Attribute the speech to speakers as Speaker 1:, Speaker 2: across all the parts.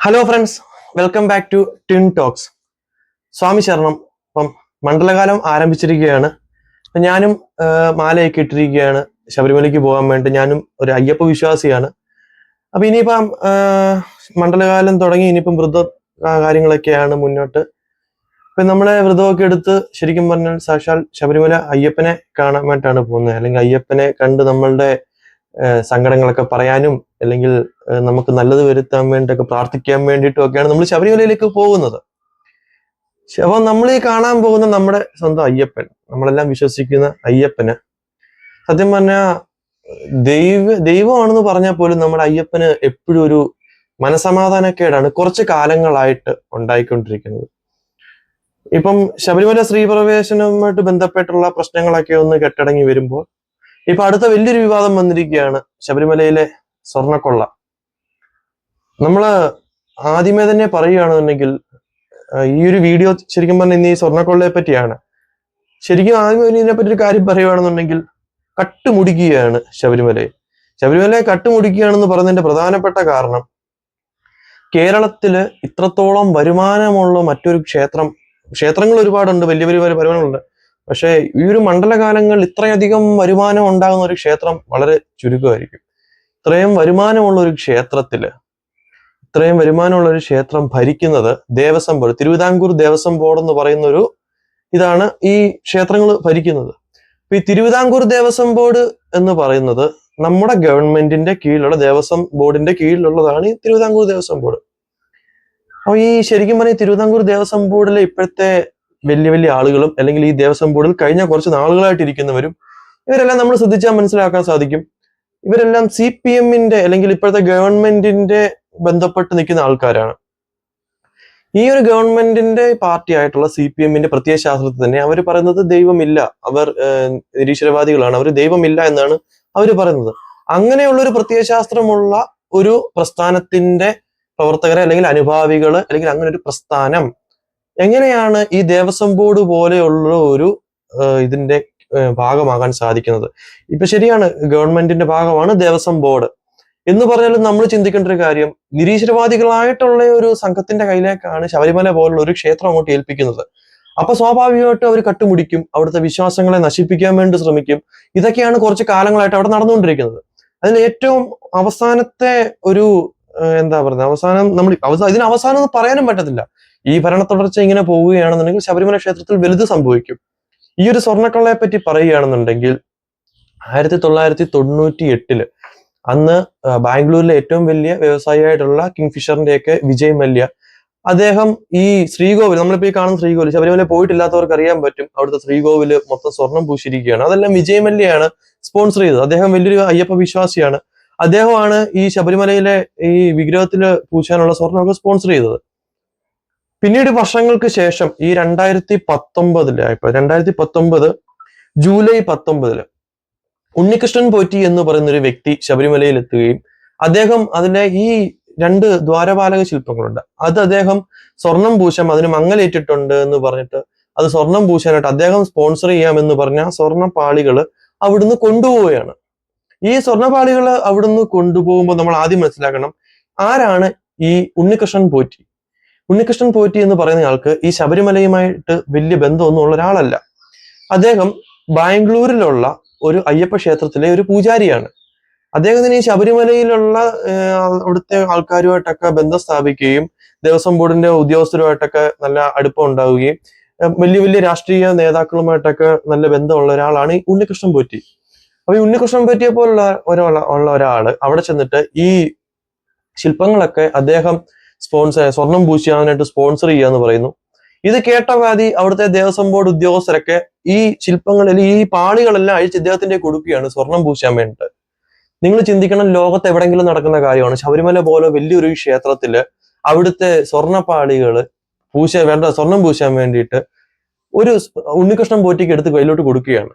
Speaker 1: Hello friends welcome back to twin talks സ്വാമി ശരണം ഇപ്പം മണ്ഡലകാലം ആരംഭിച്ചിരിക്കുകയാണ്. അപ്പം ഞാനും മാലയൊക്കെ ഇട്ടിരിക്കുകയാണ്. ശബരിമലയ്ക്ക് പോകാൻ വേണ്ടി ഞാനും ഒരു അയ്യപ്പ വിശ്വാസിയാണ്. അപ്പം ഇനിയിപ്പം മണ്ഡലകാലം തുടങ്ങി ഇനിയിപ്പം ആ, കാര്യങ്ങളൊക്കെയാണ് മുന്നോട്ട്. ഇപ്പം നമ്മളെ വ്രതമൊക്കെ എടുത്ത് ശരിക്കും പറഞ്ഞാൽ സാക്ഷാൽ ശബരിമല അയ്യപ്പനെ കാണാൻ വേണ്ടിയിട്ടാണ് പോകുന്നത്. അല്ലെങ്കിൽ അയ്യപ്പനെ കണ്ട് നമ്മളുടെ സങ്കടങ്ങളൊക്കെ പറയാനും അല്ലെങ്കിൽ നമുക്ക് നല്ലത് വരുത്താൻ വേണ്ടിയൊക്കെ പ്രാർത്ഥിക്കാൻ വേണ്ടിയിട്ടും ഒക്കെയാണ് നമ്മൾ ശബരിമലയിലേക്ക് പോകുന്നത്. അപ്പൊ നമ്മൾ ഈ കാണാൻ പോകുന്ന നമ്മുടെ സ്വന്തം അയ്യപ്പൻ നമ്മളെല്ലാം വിശ്വസിക്കുന്ന അയ്യപ്പന് സത്യം പറഞ്ഞാൽ ദൈവ ദൈവമാണെന്ന് പറഞ്ഞാൽ പോലും നമ്മുടെ അയ്യപ്പന് എപ്പോഴും ഒരു മനസമാധാനക്കേടാണ് കുറച്ച് കാലങ്ങളായിട്ട് ഉണ്ടായിക്കൊണ്ടിരിക്കുന്നത്. ഇപ്പം ശബരിമല സ്ത്രീപ്രവേശനവുമായിട്ട് ബന്ധപ്പെട്ടുള്ള പ്രശ്നങ്ങളൊക്കെ ഒന്ന് കെട്ടടങ്ങി വരുമ്പോൾ ഇപ്പൊ അടുത്ത വലിയൊരു വിവാദം വന്നിരിക്കുകയാണ് ശബരിമലയിലെ സ്വർണക്കൊള്ള നമ്മൾ ആദ്യമേ തന്നെ പറയുകയാണെന്നുണ്ടെങ്കിൽ ഈ ഒരു വീഡിയോ ശരിക്കും പറഞ്ഞാൽ ഇന്ന് ഈ സ്വർണക്കൊള്ളയെ പറ്റിയാണ്. ശരിക്കും ആദ്യം ഇതിനെ പറ്റി ഒരു കാര്യം പറയുകയാണെന്നുണ്ടെങ്കിൽ കട്ടുമുടിക്കുകയാണ് ശബരിമലയെ. ശബരിമലയെ കട്ടുമുടിക്കുകയാണെന്ന് പറഞ്ഞതിന്റെ പ്രധാനപ്പെട്ട കാരണം കേരളത്തിൽ ഇത്രത്തോളം വരുമാനമുള്ള മറ്റൊരു ക്ഷേത്രം ക്ഷേത്രങ്ങൾ ഒരുപാടുണ്ട് വലിയ വലിയ വരു- വരുമാനമുണ്ട് പക്ഷേ ഈ ഒരു മണ്ഡലകാലങ്ങളിൽ ഇത്രയധികം വരുമാനം ഉണ്ടാകുന്ന ഒരു ക്ഷേത്രം വളരെ ചുരുക്കമായിരിക്കും. ഇത്രയും വരുമാനമുള്ള ഒരു ക്ഷേത്രത്തിൽ ഇത്രയും വരുമാനമുള്ള ഒരു ക്ഷേത്രം ഭരിക്കുന്നത് ദേവസ്വം ബോർഡ് തിരുവിതാംകൂർ ദേവസ്വം ബോർഡ് എന്ന് പറയുന്ന ഒരു ഇതാണ് ഈ ക്ഷേത്രങ്ങൾ ഭരിക്കുന്നത്. അപ്പൊ ഈ തിരുവിതാംകൂർ ദേവസ്വം ബോർഡ് എന്ന് പറയുന്നത് നമ്മുടെ ഗവൺമെന്റിന്റെ കീഴിലുള്ള ദേവസ്വം ബോർഡിന്റെ കീഴിലുള്ളതാണ് ഈ തിരുവിതാംകൂർ ദേവസ്വം ബോർഡ്. അപ്പൊ ഈ ശരിക്കും പറഞ്ഞാൽ തിരുവിതാംകൂർ ദേവസ്വം ബോർഡിലെ ഇപ്പോഴത്തെ വലിയ വലിയ ആളുകളും അല്ലെങ്കിൽ ഈ ദേവസ്വം ബോർഡിൽ കഴിഞ്ഞ കുറച്ച് നാളുകളായിട്ട് ഇരിക്കുന്നവരും ഇവരെല്ലാം നമ്മൾ ശ്രദ്ധിച്ചാൽ മനസ്സിലാക്കാൻ സാധിക്കും. ഇവരെല്ലാം സി പി എമ്മിന്റെ അല്ലെങ്കിൽ ഇപ്പോഴത്തെ ഗവൺമെന്റിന്റെ ബന്ധപ്പെട്ട് നിൽക്കുന്ന ആൾക്കാരാണ്. ഈ ഒരു ഗവൺമെന്റിന്റെ പാർട്ടി ആയിട്ടുള്ള സി പി എമ്മിന്റെ പ്രത്യയശാസ്ത്രത്തിൽ തന്നെ അവർ പറയുന്നത് ദൈവമില്ല. അവർ നിരീശ്വരവാദികളാണ്. അവർ ദൈവമില്ല എന്നാണ് അവർ പറയുന്നത്. അങ്ങനെയുള്ള ഒരു പ്രത്യയശാസ്ത്രമുള്ള ഒരു പ്രസ്ഥാനത്തിന്റെ പ്രവർത്തകരെ അല്ലെങ്കിൽ അനുഭാവികൾ അല്ലെങ്കിൽ അങ്ങനെ ഒരു പ്രസ്ഥാനം എങ്ങനെയാണ് ഈ ദേവസ്വം ബോർഡ് പോലെയുള്ള ഒരു ഇതിന്റെ ഭാഗമാകാൻ സാധിക്കുന്നത്? ഇപ്പൊ ശരിയാണ് ഗവൺമെന്റിന്റെ ഭാഗമാണ് ദേവസ്വം ബോർഡ്. എന്ന് പറഞ്ഞാലും നമ്മൾ ചിന്തിക്കേണ്ട ഒരു കാര്യം നിരീശ്വരവാദികളായിട്ടുള്ള ഒരു സംഘത്തിന്റെ കയ്യിലേക്കാണ് ശബരിമല പോലുള്ള ഒരു ക്ഷേത്രം അങ്ങോട്ട് ഏൽപ്പിക്കുന്നത്. അപ്പൊ സ്വാഭാവികമായിട്ടും അവർ കട്ടുമുടിക്കും അവിടുത്തെ വിശ്വാസങ്ങളെ നശിപ്പിക്കാൻ വേണ്ടി ശ്രമിക്കും. ഇതൊക്കെയാണ് കുറച്ച് കാലങ്ങളായിട്ട് അവിടെ നടന്നുകൊണ്ടിരിക്കുന്നത്. അതിൽ ഏറ്റവും അവസാനത്തെ ഒരു എന്താ പറയുന്നത്? അവസാനം നമ്മൾ അവസാനം ഇതിന് അവസാനം പറയാനും പറ്റത്തില്ല. ഈ ഭരണ തുടർച്ച ഇങ്ങനെ പോവുകയാണെന്നുണ്ടെങ്കിൽ ശബരിമല ക്ഷേത്രത്തിൽ വലുത് സംഭവിക്കും. ഈ ഒരു സ്വർണക്കള്ളയെ പറ്റി പറയുകയാണെന്നുണ്ടെങ്കിൽ ആയിരത്തി തൊള്ളായിരത്തി തൊണ്ണൂറ്റി എട്ടിൽ അന്ന് ബാംഗ്ലൂരിലെ ഏറ്റവും വലിയ വ്യവസായിയായിട്ടുള്ള കിങ്ഫിഷറിന്റെ ഒക്കെ വിജയ് മല്യ അദ്ദേഹം ഈ ശ്രീകോവിൽ നമ്മളിപ്പോ ഈ കാണുന്ന ശ്രീകോവിൽ ശബരിമല പോയിട്ടില്ലാത്തവർക്ക് അറിയാൻ പറ്റും അവിടുത്തെ ശ്രീകോവിൽ മൊത്തം സ്വർണം പൂശിരിക്കുകയാണ് അതെല്ലാം വിജയ് മല്യയാണ് സ്പോൺസർ ചെയ്തത്. അദ്ദേഹം വലിയൊരു അയ്യപ്പ വിശ്വാസിയാണ്. അദ്ദേഹമാണ് ഈ ശബരിമലയിലെ ഈ വിഗ്രഹത്തിൽ പൂശാനുള്ള സ്വർണമൊക്കെ സ്പോൺസർ ചെയ്തത്. പിന്നീട് വർഷങ്ങൾക്ക് ശേഷം ഈ രണ്ടായിരത്തി പത്തൊമ്പതിൽ ഇപ്പൊ രണ്ടായിരത്തി പത്തൊമ്പത് ജൂലൈ പത്തൊമ്പതിൽ ഉണ്ണികൃഷ്ണൻ പോറ്റി എന്ന് പറയുന്ന ഒരു വ്യക്തി ശബരിമലയിൽ എത്തുകയും അദ്ദേഹം അതിന്റെ ഈ രണ്ട് ദ്വാരപാലക ശില്പങ്ങളുണ്ട്. അത് അദ്ദേഹം സ്വർണം പൂശം അതിന് മങ്ങലേറ്റിട്ടുണ്ട് എന്ന് പറഞ്ഞിട്ട് അത് സ്വർണം പൂശാനായിട്ട് അദ്ദേഹം സ്പോൺസർ ചെയ്യാമെന്ന് പറഞ്ഞ സ്വർണ പാളികൾ അവിടുന്ന് കൊണ്ടുപോവുകയാണ്. ഈ സ്വർണപാളികൾ അവിടുന്ന് കൊണ്ടുപോകുമ്പോൾ നമ്മൾ ആദ്യം മനസ്സിലാക്കണം ആരാണ് ഈ ഉണ്ണികൃഷ്ണൻ പോറ്റി? ഉണ്ണികൃഷ്ണൻ പോറ്റി എന്ന് പറയുന്ന ആൾക്ക് ഈ ശബരിമലയുമായിട്ട് വലിയ ബന്ധമൊന്നും ഉള്ള ഒരാളല്ല. അദ്ദേഹം ബാംഗ്ലൂരിലുള്ള ഒരു അയ്യപ്പ ക്ഷേത്രത്തിലെ ഒരു പൂജാരിയാണ്. അദ്ദേഹത്തിന് ഈ ശബരിമലയിലുള്ള അവിടുത്തെ ആൾക്കാരുമായിട്ടൊക്കെ ബന്ധം സ്ഥാപിക്കുകയും ദേവസ്വം ബോർഡിന്റെ ഉദ്യോഗസ്ഥരുമായിട്ടൊക്കെ നല്ല അടുപ്പം ഉണ്ടാവുകയും വലിയ വലിയ രാഷ്ട്രീയ നേതാക്കളുമായിട്ടൊക്കെ നല്ല ബന്ധമുള്ള ഒരാളാണ് ഈ ഉണ്ണികൃഷ്ണൻ പോറ്റി അപ്പൊ ഈ ഉണ്ണികൃഷ്ണൻ പോറ്റിയെ പോലുള്ള ഒരാൾ ഉള്ള ഒരാൾ അവിടെ ചെന്നിട്ട് ഈ ശില്പങ്ങളൊക്കെ അദ്ദേഹം സ്പോൺസർ സ്വർണം പൂശിയാനായിട്ട് സ്പോൺസർ ചെയ്യാന്ന് പറയുന്നു. ഇത് കേട്ട വാതി അവിടുത്തെ ദേവസ്വം ബോർഡ് ഉദ്യോഗസ്ഥരൊക്കെ ഈ ശില്പങ്ങളിൽ ഈ പാളികളെല്ലാം അഴിച്ച് ഇദ്ദേഹത്തിന്റെ കൊടുക്കുകയാണ് സ്വർണം പൂശാൻ വേണ്ടിയിട്ട്. നിങ്ങൾ ചിന്തിക്കണം ലോകത്ത് എവിടെങ്കിലും നടക്കുന്ന കാര്യമാണ്. ശബരിമല പോലെ വലിയൊരു ക്ഷേത്രത്തിൽ അവിടുത്തെ സ്വർണപ്പാളികൾ പൂശ വേണ്ട സ്വർണം പൂശാൻ വേണ്ടിയിട്ട് ഒരു ഉണ്ണികൃഷ്ണൻ പോറ്റിക്ക് എടുത്ത് കയ്യിലോട്ട് കൊടുക്കുകയാണ്.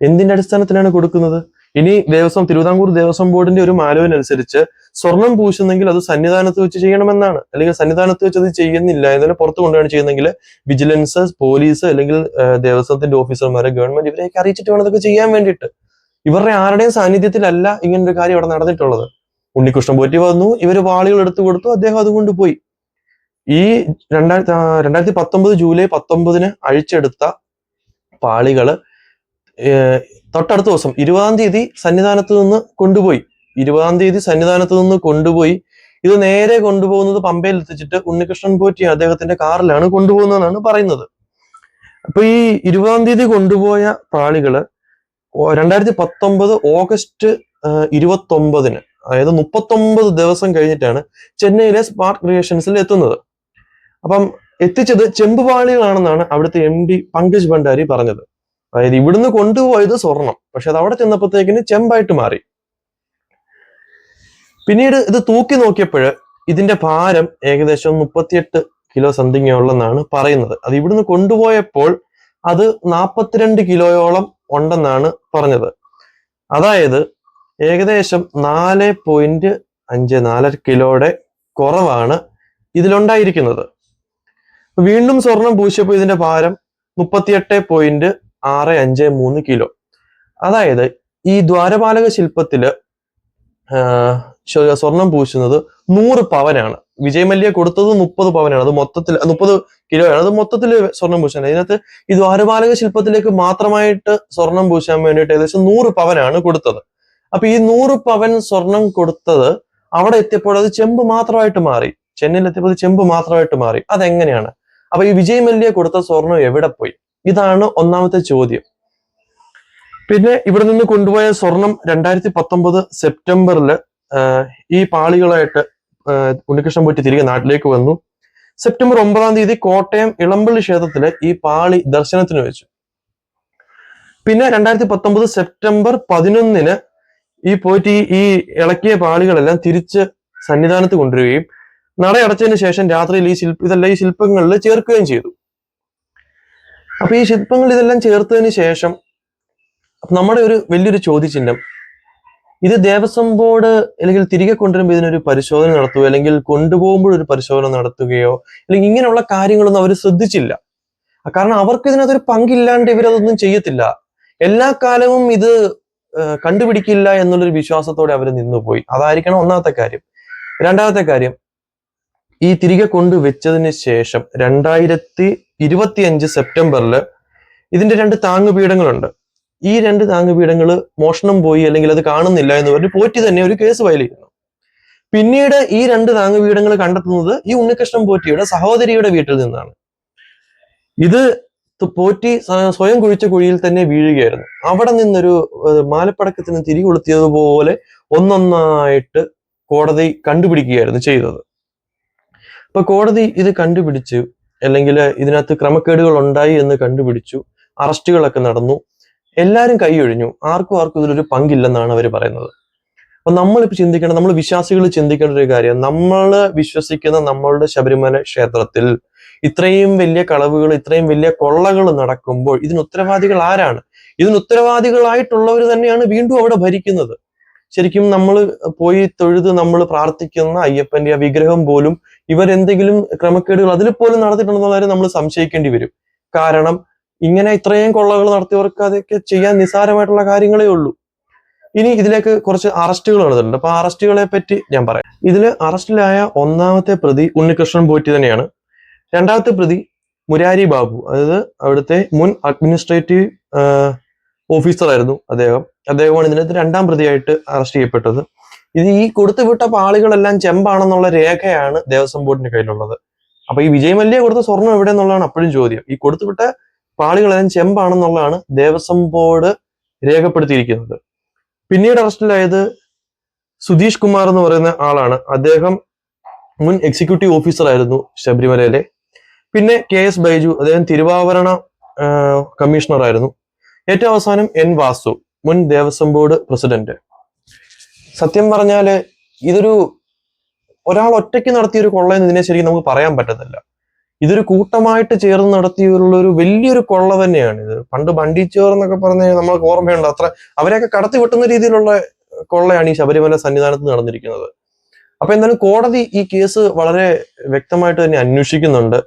Speaker 1: എന്തിന്റെ അടിസ്ഥാനത്തിലാണ് കൊടുക്കുന്നത്? ഇനി ദേവസ്വം തിരുവിതാംകൂർ ദേവസ്വം ബോർഡിന്റെ ഒരു മാനവിനനുസരിച്ച് സ്വർണം പൂശുന്നെങ്കിൽ അത് സന്നിധാനത്ത് വെച്ച് ചെയ്യണമെന്നാണ്. അല്ലെങ്കിൽ സന്നിധാനത്ത് വെച്ച് അത് ചെയ്യുന്നില്ല. എന്നാലും പുറത്തു കൊണ്ടാണ് ചെയ്യുന്നെങ്കിൽ വിജിലൻസ് പോലീസ് അല്ലെങ്കിൽ ദേവസ്വത്തിന്റെ ഓഫീസർമാരെ ഗവൺമെന്റ് ഇവരെയൊക്കെ അറിയിച്ചിട്ട് വേണം ഇതൊക്കെ ചെയ്യാൻ വേണ്ടിയിട്ട്. ഇവരുടെ ആരുടെയും സാന്നിധ്യത്തിലല്ല ഇങ്ങനൊരു കാര്യം അവിടെ നടന്നിട്ടുള്ളത്. ഉണ്ണികൃഷ്ണൻ പോറ്റി വന്നു. ഇവർ വാളികൾ എടുത്തു കൊടുത്തു. അദ്ദേഹം അതുകൊണ്ട് പോയി. ഈ രണ്ടായിരത്തി രണ്ടായിരത്തി പത്തൊമ്പത് ജൂലൈ പത്തൊമ്പതിന് അഴിച്ചെടുത്ത പാളികൾ തൊട്ടടുത്ത ദിവസം ഇരുപതാം തീയതി സന്നിധാനത്ത് നിന്ന് കൊണ്ടുപോയി. ഇരുപതാം തീയതി സന്നിധാനത്ത് നിന്ന് കൊണ്ടുപോയി. ഇത് നേരെ കൊണ്ടുപോകുന്നത് പമ്പയിൽ എത്തിച്ചിട്ട് ഉണ്ണികൃഷ്ണൻ പോറ്റി അദ്ദേഹത്തിന്റെ കാറിലാണ് കൊണ്ടുപോകുന്നതെന്നാണ് പറയുന്നത്. അപ്പൊ ഈ ഇരുപതാം തീയതി കൊണ്ടുപോയ പ്രാളികൾ രണ്ടായിരത്തി പത്തൊമ്പത് ഓഗസ്റ്റ് ഇരുപത്തൊമ്പതിന് അതായത് മുപ്പത്തൊമ്പത് ദിവസം കഴിഞ്ഞിട്ടാണ് ചെന്നൈയിലെ സ്മാർട്ട് ക്രിയേഷൻസിൽ എത്തുന്നത്. അപ്പം എത്തിച്ചത് ചെമ്പുപാളികളാണെന്നാണ് അവിടുത്തെ എം ഡി പങ്കജ് ഭണ്ഡാരി പറഞ്ഞത്. അതായത് ഇവിടുന്ന് കൊണ്ടുപോയത് സ്വർണം. പക്ഷെ അത് അവിടെ ചെന്നപ്പോഴത്തേക്കിന് ചെമ്പായിട്ട് മാറി. പിന്നീട് ഇത് തൂക്കി നോക്കിയപ്പോൾ ഇതിന്റെ ഭാരം ഏകദേശം മുപ്പത്തിയെട്ട് കിലോ സംതിങ് ഉള്ളെന്നാണ് പറയുന്നത്. അത് ഇവിടുന്ന് കൊണ്ടുപോയപ്പോൾ അത് നാൽപ്പത്തിരണ്ട് കിലോയോളം ഉണ്ടെന്നാണ് പറഞ്ഞത്. അതായത് ഏകദേശം നാല് പോയിന്റ് അഞ്ച് നാലര കിലോയുടെ കുറവാണ് ഇതിലുണ്ടായിരിക്കുന്നത്. വീണ്ടും സ്വർണം പൂശിയപ്പോൾ ഇതിന്റെ ഭാരം മുപ്പത്തിയെട്ട് പോയിന്റ് ആറ് അഞ്ച് മൂന്ന് കിലോ. അതായത് ഈ ദ്വാരപാലക ശില്പത്തിൽ സ്വർണം പൂശുന്നത് നൂറ് പവനാണ്. വിജയ് മല്യ കൊടുത്തത് മുപ്പത് പവനാണ്. അത് മൊത്തത്തിൽ മുപ്പത് കിലോയാണ്. അത് മൊത്തത്തിൽ സ്വർണം പൂശാൻ ഇതിനകത്ത് ഈ ദ്വാരപാലക ശില്പത്തിലേക്ക് മാത്രമായിട്ട് സ്വർണം പൂശാൻ വേണ്ടിയിട്ട് ഏകദേശം നൂറ് പവനാണ് കൊടുത്തത്. അപ്പൊ ഈ നൂറ് പവൻ സ്വർണം കൊടുത്തത് അവിടെ എത്തിയപ്പോൾ അത് ചെമ്പ് മാത്രമായിട്ട് മാറി. ചെന്നൈയിൽ എത്തിയപ്പോൾ ചെമ്പ് മാത്രമായിട്ട് മാറി. അതെങ്ങനെയാണ്? അപ്പൊ ഈ വിജയ് മല്യ കൊടുത്ത സ്വർണം എവിടെ പോയി? ഇതാണ് ഒന്നാമത്തെ ചോദ്യം. പിന്നെ ഇവിടെ നിന്ന് കൊണ്ടുപോയ സ്വർണം രണ്ടായിരത്തി പത്തൊമ്പത് സെപ്റ്റംബറിൽ ഈ പാളികളായിട്ട് ഉണ്ണികൃഷ്ണൻ പോയിട്ട് തിരികെ നാട്ടിലേക്ക് വന്നു. സെപ്റ്റംബർ ഒമ്പതാം തീയതി കോട്ടയം ഇളമ്പള്ളി ക്ഷേത്രത്തിൽ ഈ പാളി ദർശനത്തിന് വെച്ചു. പിന്നെ രണ്ടായിരത്തി പത്തൊമ്പത് സെപ്റ്റംബർ പതിനൊന്നിന് ഈ പോയിട്ട് ഈ ഈ ഇളക്കിയ പാളികളെല്ലാം തിരിച്ച് സന്നിധാനത്ത് കൊണ്ടുവരികയും നടയടച്ചതിന് ശേഷം രാത്രിയിൽ ഈ ശില്പ ഇതെല്ലാം ഈ ശില്പങ്ങളിൽ ചേർക്കുകയും ചെയ്തു. അപ്പൊ ഈ ശില്പങ്ങൾ ഇതെല്ലാം ചേർത്തതിന് ശേഷം നമ്മുടെ ഒരു വലിയൊരു ചോദ്യചിഹ്നം. ഇത് ദേവസ്വം ബോർഡ് അല്ലെങ്കിൽ തിരികെ കൊണ്ടുവരുമ്പോൾ ഇതിനൊരു പരിശോധന നടത്തുകയോ അല്ലെങ്കിൽ കൊണ്ടുപോകുമ്പോൾ ഒരു പരിശോധന നടത്തുകയോ? അല്ലെങ്കിൽ ഇങ്ങനെയുള്ള കാര്യങ്ങളൊന്നും അവർ ശ്രദ്ധിച്ചില്ല. കാരണം അവർക്ക് ഇതിനകത്തൊരു പങ്കില്ലാണ്ട് ഇവരതൊന്നും ചെയ്യത്തില്ല. എല്ലാ കാലവും ഇത് കണ്ടുപിടിക്കില്ല എന്നുള്ളൊരു വിശ്വാസത്തോടെ അവർ നിന്നുപോയി. അതായിരിക്കണം ഒന്നാമത്തെ കാര്യം. രണ്ടാമത്തെ കാര്യം. ഈ തിരികെ കൊണ്ടുവച്ചതിന് ശേഷം രണ്ടായിരത്തി ഇരുപത്തി അഞ്ച് സെപ്റ്റംബറിൽ ഇതിന്റെ രണ്ട് താങ്ങുപീഠങ്ങളുണ്ട് ഈ രണ്ട് താങ്ങുപീഠങ്ങൾ മോഷണം പോയി അല്ലെങ്കിൽ അത് കാണുന്നില്ല എന്ന് പറഞ്ഞ് പോറ്റി തന്നെ ഒരു കേസ് ഫയൽ ചെയ്യുന്നു. പിന്നീട് ഈ രണ്ട് താങ്ങുപീഠങ്ങൾ കണ്ടെത്തുന്നത് ഈ ഉണ്ണികൃഷ്ണൻ പോറ്റിയുടെ സഹോദരിയുടെ വീട്ടിൽ നിന്നാണ്. ഇത് പോറ്റി സ്വയം കുഴിച്ച കുഴിയിൽ തന്നെ വീഴുകയായിരുന്നു. അവിടെ നിന്നൊരു മാലപ്പടക്കത്തിന് തിരികൊളുത്തിയതുപോലെ ഒന്നൊന്നായിട്ട് കോടതി കണ്ടുപിടിക്കുകയായിരുന്നു ചെയ്തത്. അപ്പൊ കോടതി ഇത് കണ്ടുപിടിച്ചു അല്ലെങ്കിൽ ഇതിനകത്ത് ക്രമക്കേടുകൾ ഉണ്ടായി എന്ന് കണ്ടുപിടിച്ചു അറസ്റ്റുകളൊക്കെ നടന്നു. എല്ലാവരും കൈയൊഴിഞ്ഞു ആർക്കും ആർക്കും ഇതിലൊരു പങ്കില്ലെന്നാണ് അവർ പറയുന്നത്. അപ്പൊ നമ്മളിപ്പോൾ ചിന്തിക്കേണ്ട നമ്മൾ വിശ്വാസികൾ ചിന്തിക്കേണ്ട ഒരു കാര്യം നമ്മൾ വിശ്വസിക്കുന്ന നമ്മളുടെ ശബരിമല ക്ഷേത്രത്തിൽ ഇത്രയും വലിയ കളവുകൾ ഇത്രയും വലിയ കൊള്ളകൾ നടക്കുമ്പോൾ ഇതിന് ഉത്തരവാദികൾ ആരാണ്? ഇതിന് ഉത്തരവാദികളായിട്ടുള്ളവർ തന്നെയാണ് വീണ്ടും അവിടെ ഭരിക്കുന്നത്. ശരിക്കും നമ്മൾ പോയി തൊഴുത് നമ്മൾ പ്രാർത്ഥിക്കുന്ന അയ്യപ്പന്റെ ആ വിഗ്രഹം പോലും ഇവരെന്തെങ്കിലും ക്രമക്കേടുകൾ അതിൽ പോലും നടത്തിയിട്ടുണ്ടെന്നുള്ള നമ്മൾ സംശയിക്കേണ്ടി വരും. കാരണം ഇങ്ങനെ ഇത്രയും കൊള്ളകൾ നടത്തിയവർക്ക് അതൊക്കെ ചെയ്യാൻ നിസ്സാരമായിട്ടുള്ള കാര്യങ്ങളേ ഉള്ളൂ. ഇനി ഇതിലേക്ക് കുറച്ച് അറസ്റ്റുകൾ നടന്നിട്ടുണ്ട്. അപ്പൊ അറസ്റ്റുകളെ പറ്റി ഞാൻ പറയാം. ഇതിൽ അറസ്റ്റിലായ ഒന്നാമത്തെ പ്രതി ഉണ്ണികൃഷ്ണൻ പോറ്റി തന്നെയാണ്. രണ്ടാമത്തെ പ്രതി മുരാരി ബാബു. അതായത് അവിടുത്തെ മുൻ അഡ്മിനിസ്ട്രേറ്റീവ് ഓഫീസറായിരുന്നു അദ്ദേഹം. അദ്ദേഹമാണ് ഇതിനകത്ത് രണ്ടാം പ്രതിയായിട്ട് അറസ്റ്റ് ചെയ്യപ്പെട്ടത്. ഇത് ഈ കൊടുത്തുവിട്ട പാളികളെല്ലാം ചെമ്പാണെന്നുള്ള രേഖയാണ് ദേവസ്വം ബോർഡിന്റെ കയ്യിലുള്ളത്. അപ്പൊ ഈ വിജയ് മല്യ കൊടുത്ത സ്വർണം എവിടെ എന്നുള്ളതാണ് അപ്പോഴും ചോദ്യം. ഈ കൊടുത്തുവിട്ട പാളികളെല്ലാം ചെമ്പാണെന്നുള്ളതാണ് ദേവസ്വം ബോർഡ് രേഖപ്പെടുത്തിയിരിക്കുന്നത്. പിന്നീട് അറസ്റ്റിലായത് സുധീഷ് കുമാർ എന്ന് പറയുന്ന ആളാണ്. അദ്ദേഹം മുൻ എക്സിക്യൂട്ടീവ് ഓഫീസർ ആയിരുന്നു ശബരിമലയിലെ. പിന്നെ കെ എസ് ബൈജു അദ്ദേഹം തിരുവാവരണ കമ്മീഷണർ ആയിരുന്നു ഏറ്റവും അവസാനം എൻ വാസു മുൻ ദേവസ്വം ബോർഡ് പ്രസിഡന്റ്. സത്യം പറഞ്ഞാൽ ഇതൊരു ഒരാൾ ഒറ്റയ്ക്ക് നടത്തിയ ഒരു കൊള്ള എന്ന് ഇതിനെ ശരിക്കും നമുക്ക് പറയാൻ പറ്റത്തില്ല. ഇതൊരു കൂട്ടമായിട്ട് ചേർന്ന് നടത്തിയുള്ള ഒരു വലിയൊരു കൊള്ള തന്നെയാണ് ഇത്. പണ്ട് ബണ്ടിച്ചോർ എന്നൊക്കെ പറഞ്ഞ നമ്മൾക്ക് ഓർമ്മയുണ്ട്. അത്ര അവരെയൊക്കെ കടത്തി വെട്ടുന്ന രീതിയിലുള്ള കൊള്ളയാണ് ഈ ശബരിമല സന്നിധാനത്ത് നടന്നിരിക്കുന്നത്. അപ്പൊ എന്തായാലും കോടതി ഈ കേസ് വളരെ വ്യക്തമായിട്ട് തന്നെ അന്വേഷിക്കുന്നുണ്ട്.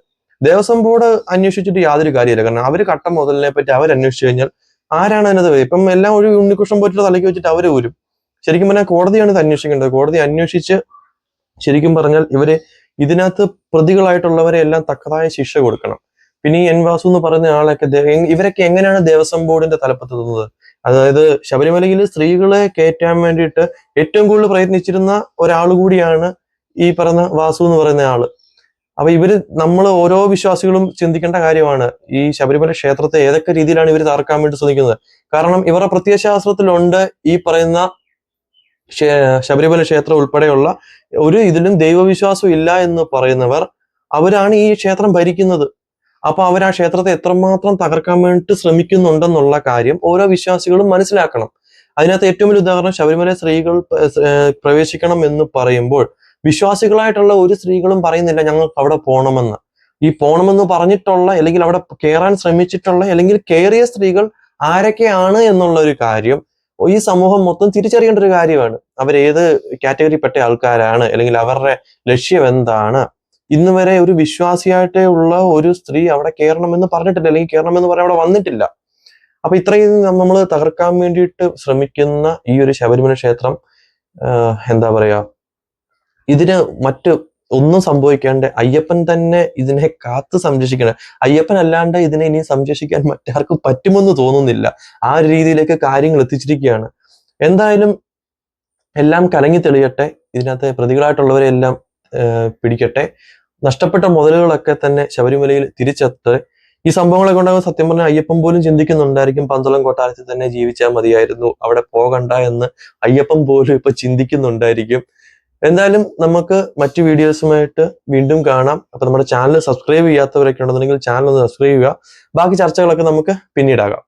Speaker 1: ദേവസ്വം ബോർഡ് അന്വേഷിച്ചിട്ട് യാതൊരു കാര്യമില്ല. കാരണം അവർ കട്ട മുതലിനെ പറ്റി അവർ കഴിഞ്ഞാൽ ആരാണ് അതിനകത്ത്? ഇപ്പം എല്ലാം ഒരു ഉണ്ണികൃഷ്ണൻ പോയിട്ട് തലയ്ക്ക് വെച്ചിട്ട് അവർ ഊരും. ശരിക്കും പറഞ്ഞാൽ കോടതിയാണ് ഇത് അന്വേഷിക്കേണ്ടത്. കോടതി അന്വേഷിച്ച് ശരിക്കും പറഞ്ഞാൽ ഇവർ ഇതിനകത്ത് പ്രതികളായിട്ടുള്ളവരെ എല്ലാം തക്കതായ ശിക്ഷ കൊടുക്കണം. പിന്നെ ഈ എൻ വാസു എന്ന് പറയുന്ന ആളൊക്കെ ഇവരൊക്കെ എങ്ങനെയാണ് ദേവസ്വം ബോർഡിന്റെ തലപ്പത്തെത്തുന്നത്? അതായത് ശബരിമലയിൽ സ്ത്രീകളെ കയറ്റാൻ വേണ്ടിയിട്ട് ഏറ്റവും കൂടുതൽ പ്രയത്നിച്ചിരുന്ന ഒരാൾ കൂടിയാണ് ഈ പറഞ്ഞ വാസു എന്ന് പറയുന്ന ആൾ. അപ്പൊ ഇവർ നമ്മൾ ഓരോ വിശ്വാസികളും ചിന്തിക്കേണ്ട കാര്യമാണ് ഈ ശബരിമല ക്ഷേത്രത്തെ ഏതൊക്കെ രീതിയിലാണ് ഇവർ തകർക്കാൻ വേണ്ടി ശ്രമിക്കുന്നത്. കാരണം ഇവരുടെ പ്രത്യയശാസ്ത്രത്തിലുണ്ട് ഈ പറയുന്ന ശബരിമല ക്ഷേത്രം ഉൾപ്പെടെയുള്ള ഒരു ഇതിലും ദൈവവിശ്വാസം ഇല്ല എന്ന് പറയുന്നവർ അവരാണ് ഈ ക്ഷേത്രം ഭരിക്കുന്നത്. അപ്പൊ അവർ ആ ക്ഷേത്രത്തെ എത്രമാത്രം തകർക്കാൻ വേണ്ടി ശ്രമിക്കുന്നുണ്ടെന്നുള്ള കാര്യം ഓരോ വിശ്വാസികളും മനസ്സിലാക്കണം. അതിനകത്ത് ഏറ്റവും വലിയ ഉദാഹരണം ശബരിമല സ്ത്രീകൾ പ്രവേശിക്കണം എന്ന് പറയുമ്പോൾ വിശ്വാസികളായിട്ടുള്ള ഒരു സ്ത്രീകളും പറയുന്നില്ല ഞങ്ങൾക്ക് അവിടെ പോകണമെന്ന് ഈ പോണമെന്ന് പറഞ്ഞിട്ടുള്ള അല്ലെങ്കിൽ അവിടെ കയറാൻ ശ്രമിച്ചിട്ടുള്ള അല്ലെങ്കിൽ കയറിയ സ്ത്രീകൾ ആരൊക്കെയാണ് എന്നുള്ള ഒരു കാര്യം ഈ സമൂഹം മൊത്തം തിരിച്ചറിയേണ്ട ഒരു കാര്യമാണ്. അവരേത് കാറ്റഗറിപ്പെട്ട ആൾക്കാരാണ് അല്ലെങ്കിൽ അവരുടെ ലക്ഷ്യം എന്താണ്? ഇന്ന് വരെ ഒരു വിശ്വാസിയായിട്ടേ ഉള്ള ഒരു സ്ത്രീ അവിടെ കയറണമെന്ന് പറഞ്ഞിട്ടില്ല അല്ലെങ്കിൽ കയറണമെന്ന് പറയാൻ അവിടെ വന്നിട്ടില്ല. അപ്പൊ ഇത്രയും നമ്മൾ തകർക്കാൻ വേണ്ടിയിട്ട് ശ്രമിക്കുന്ന ഈ ഒരു ശബരിമല ക്ഷേത്രം എന്താ പറയാ ഇതിന് മറ്റ് ഒന്നും സംഭവിക്കാണ്ട് അയ്യപ്പൻ തന്നെ ഇതിനെ കാത്ത് സംരക്ഷിക്കണം. അയ്യപ്പൻ അല്ലാണ്ട് ഇതിനെ ഇനി സംരക്ഷിക്കാൻ മറ്റാർക്കും പറ്റുമെന്ന് തോന്നുന്നില്ല. ആ ഒരു രീതിയിലേക്ക് കാര്യങ്ങൾ എത്തിച്ചിരിക്കുകയാണ്. എന്തായാലും എല്ലാം കലങ്ങി തെളിയട്ടെ. ഇതിനകത്ത് പ്രതികളായിട്ടുള്ളവരെ എല്ലാം പിടിക്കട്ടെ. നഷ്ടപ്പെട്ട മുതലുകളൊക്കെ തന്നെ ശബരിമലയിൽ തിരിച്ചെത്ത് ഈ സംഭവങ്ങളൊക്കെ ഉണ്ടാകുമ്പോൾ സത്യം പറഞ്ഞാൽ അയ്യപ്പൻ പോലും ചിന്തിക്കുന്നുണ്ടായിരിക്കും പന്തളം കൊട്ടാരത്തിൽ തന്നെ ജീവിച്ചാൽ മതിയായിരുന്നു അവിടെ പോകണ്ട എന്ന് അയ്യപ്പൻ പോലും ഇപ്പൊ ചിന്തിക്കുന്നുണ്ടായിരിക്കും. എന്തായാലും നമുക്ക് മറ്റു വീഡിയോസുമായിട്ട് വീണ്ടും കാണാം. അപ്പൊ നമ്മുടെ ചാനൽ സബ്സ്ക്രൈബ് ചെയ്യാത്തവരൊക്കെ ഉണ്ടെന്നുണ്ടെങ്കിൽ ചാനൽ ഒന്ന് സബ്സ്ക്രൈബ് ചെയ്യുക. ബാക്കി ചർച്ചകളൊക്കെ നമുക്ക് പിന്നീടാകാം.